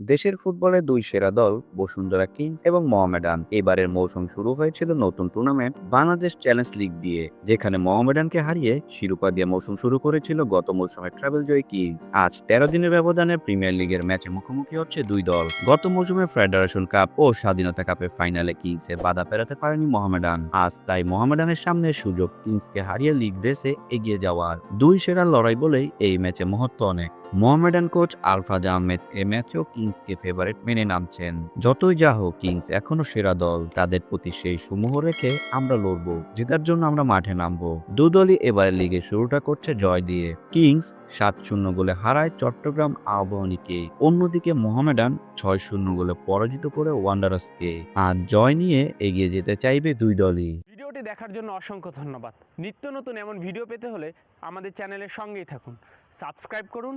দেশের ফুটবলের দুই সেরা দল, বসুন্ধরা কিংস এবং মোহামেডান। এবারের মৌসুম শুরু হয়েছিল নতুন টুর্নামেন্ট বাংলাদেশ চ্যালেঞ্জ লিগ দিয়ে, যেখানে মোহামেডানকে হারিয়ে শিরোপা দিয়ে মৌসুম শুরু করেছিল গত মৌসুমে ট্রাভেল জয় কিংস। আজ তেরো দিনের ব্যবধানে প্রিমিয়ার লিগের ম্যাচে মুখোমুখি হচ্ছে দুই দল। গত মৌসুমে ফেডারেশন কাপ ও স্বাধীনতা কাপের ফাইনালে কিংসের বাধা পেরাতে পারেনি মোহামেডান। আজ তাই মোহামেডানের সামনে সুযোগ কিংসকে হারিয়ে লিগ রেসে এগিয়ে যাওয়ার দুই সেরা লড়াই বলেই এই ম্যাচে মহত্ব অনেক। মোহামেডান কোচ আলফাজ আহমেদ এ ম্যাচেও কিংসকে ফেভারিট মেনে নামছেন। যতই যা হোক কিংস এখনও সেরা দল। তাদের প্রতি সেই সমূহ রেখে আমরা লড়ব। জেতার জন্য আমরা মাঠে নামবো। দু দলই এবারে লিগের শুরুটা করছে জয় দিয়ে। কিংস সাত শূন্য গোলে হারায় চট্টগ্রাম আবাহনীকে। অন্যদিকে মোহামেডান ছয় শূন্য গোলে পরাজিত করে ওয়ান্ডারাসকে আর জয় নিয়ে এগিয়ে যেতে চাইবে দুই দলই। ভিডিওটি দেখার জন্য অসংখ্য ধন্যবাদ। নিত্য নতুন এমন ভিডিও পেতে হলে আমাদের চ্যানেলের সঙ্গেই থাকুন। সাবস্ক্রাইব করুন